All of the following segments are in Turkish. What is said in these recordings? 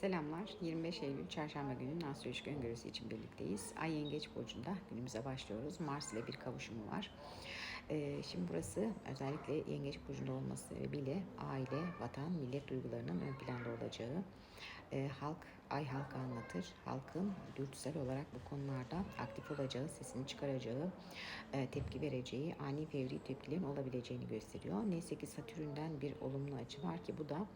Selamlar. 25 Eylül Çarşamba günü astrolojik öngörüsü için birlikteyiz. Ay Yengeç Burcu'nda günümüze başlıyoruz. Mars ile bir kavuşumu var. Ee, şimdi burası özellikle Yengeç Burcu'nda olması sebebiyle aile, vatan, millet duygularının ön planda olacağı, e, halk, ay halkı anlatır. Halkın dürtüsel olarak bu konularda aktif olacağı, sesini çıkaracağı, e, tepki vereceği, ani fevri tepkilerin olabileceğini gösteriyor. N8 Satürn'den bir olumlu açı var ki bu da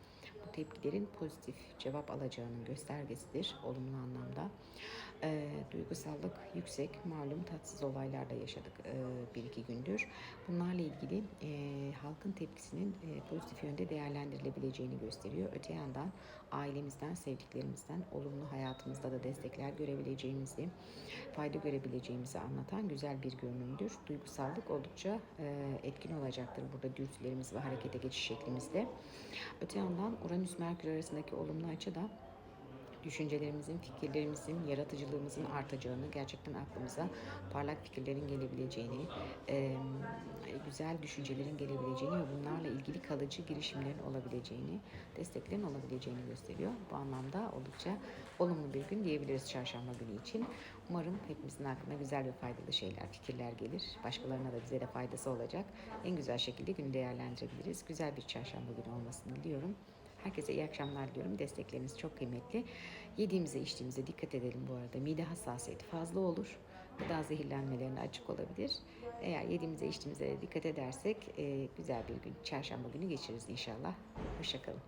bu tepkilerin pozitif cevap alacağının göstergesidir olumlu anlamda. E, duygusallık yüksek, malum tatsız olaylar da yaşadık bir iki gündür. Bunlarla ilgili e, halkın tepkisinin e, pozitif yönde değerlendirilebileceğini gösteriyor. Öte yandan ailemizden, sevdiklerimizden olumlu hayatımızda da destekler görebileceğimizi, fayda görebileceğimizi anlatan güzel bir görünümdür. Duygusallık oldukça e, etkin olacaktır burada dürtülerimiz ve harekete geçiş şeklimizde. Öte yandan Uranüs-Merkür arasındaki olumlu açı da düşüncelerimizin, fikirlerimizin, yaratıcılığımızın artacağını, gerçekten aklımıza parlak fikirlerin gelebileceğini, e, güzel düşüncelerin gelebileceğini ve bunlarla ilgili kalıcı girişimlerin olabileceğini, desteklerin olabileceğini gösteriyor. Bu anlamda oldukça olumlu bir gün diyebiliriz çarşamba günü için. Umarım hepimizin aklına güzel ve faydalı şeyler, fikirler gelir. Başkalarına da bize de faydası olacak. En güzel şekilde günü değerlendirebiliriz. Güzel bir çarşamba günü olmasını diliyorum. Herkese iyi akşamlar diliyorum. Destekleriniz çok kıymetli. Yediğimize içtiğimize dikkat edelim bu arada. Mide hassasiyeti fazla olur. Gıda zehirlenmelerine açık olabilir. Eğer yediğimize içtiğimize dikkat edersek e, güzel bir gün, çarşamba günü geçiririz inşallah. Hoşçakalın.